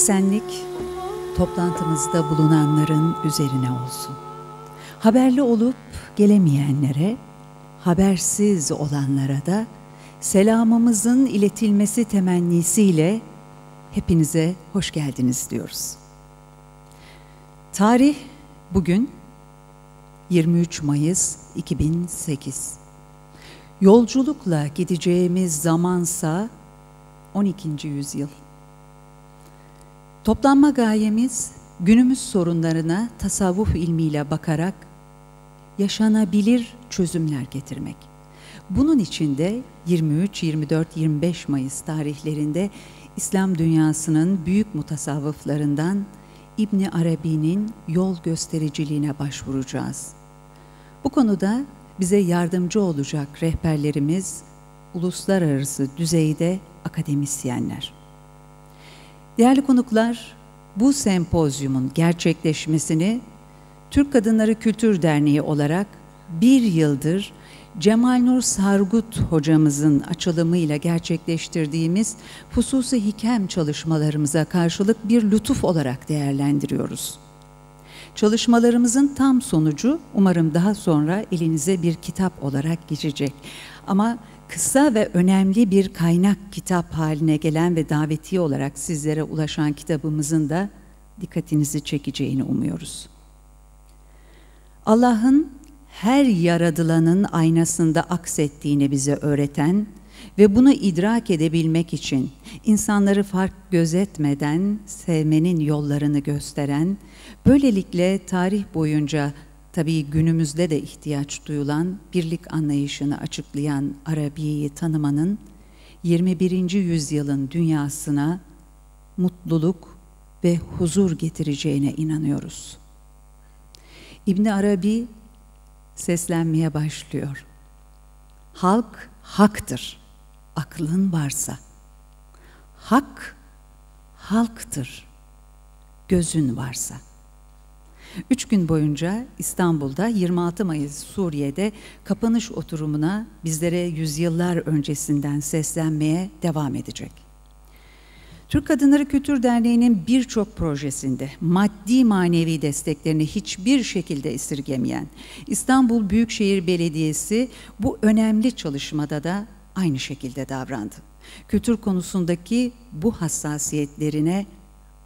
Esenlik toplantımızda bulunanların üzerine olsun. Haberli olup gelemeyenlere, habersiz olanlara da selamımızın iletilmesi temennisiyle hepinize hoş geldiniz diyoruz. Tarih bugün 23 Mayıs 2008. Yolculukla gideceğimiz zamansa 12. yüzyıl. Toplanma gayemiz günümüz sorunlarına tasavvuf ilmiyle bakarak yaşanabilir çözümler getirmek. Bunun için de 23, 24, 25 Mayıs tarihlerinde İslam dünyasının büyük mutasavvıflarından İbni Arabi'nin yol göstericiliğine başvuracağız. Bu konuda bize yardımcı olacak rehberlerimiz uluslararası düzeyde akademisyenler. Değerli konuklar, bu sempozyumun gerçekleşmesini Türk Kadınları Kültür Derneği olarak bir yıldır Cemal Nur Sargut hocamızın açılımıyla gerçekleştirdiğimiz hususi hikem çalışmalarımıza karşılık bir lütuf olarak değerlendiriyoruz. Çalışmalarımızın tam sonucu umarım daha sonra elinize bir kitap olarak geçecek. Ama kısa ve önemli bir kaynak kitap haline gelen ve davetiye olarak sizlere ulaşan kitabımızın da dikkatinizi çekeceğini umuyoruz. Allah'ın her yaradılanın aynasında aksettiğini bize öğreten ve bunu idrak edebilmek için insanları fark gözetmeden sevmenin yollarını gösteren, böylelikle tarih boyunca tabii günümüzde de ihtiyaç duyulan birlik anlayışını açıklayan Arabiye'yi tanımanın 21. yüzyılın dünyasına mutluluk ve huzur getireceğine inanıyoruz. İbn Arabi seslenmeye başlıyor. Halk haktır, aklın varsa. Hak halktır, gözün varsa.'' Üç gün boyunca İstanbul'da 26 Mayıs Suriye'de kapanış oturumuna bizlere yüzyıllar öncesinden seslenmeye devam edecek. Türk Kadınları Kültür Derneği'nin birçok projesinde maddi manevi desteklerini hiçbir şekilde esirgemeyen İstanbul Büyükşehir Belediyesi bu önemli çalışmada da aynı şekilde davrandı. Kültür konusundaki bu hassasiyetlerine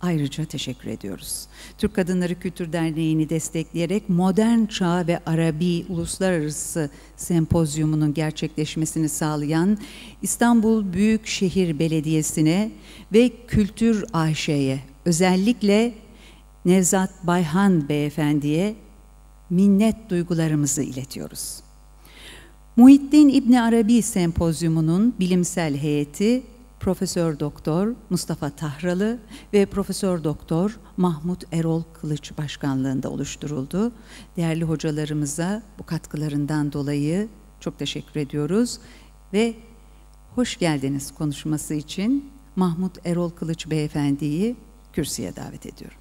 ayrıca teşekkür ediyoruz. Türk Kadınları Kültür Derneği'ni destekleyerek Modern Çağ ve Arabi Uluslararası Sempozyumu'nun gerçekleşmesini sağlayan İstanbul Büyükşehir Belediyesi'ne ve Kültür AŞ'ye özellikle Nevzat Bayhan Beyefendi'ye minnet duygularımızı iletiyoruz. Muhittin İbni Arabi Sempozyumu'nun bilimsel heyeti Profesör Doktor Mustafa Tahralı ve Profesör Doktor Mahmut Erol Kılıç başkanlığında oluşturuldu. Değerli hocalarımıza bu katkılarından dolayı çok teşekkür ediyoruz ve hoş geldiniz konuşması için Mahmut Erol Kılıç beyefendiyi kürsüye davet ediyorum.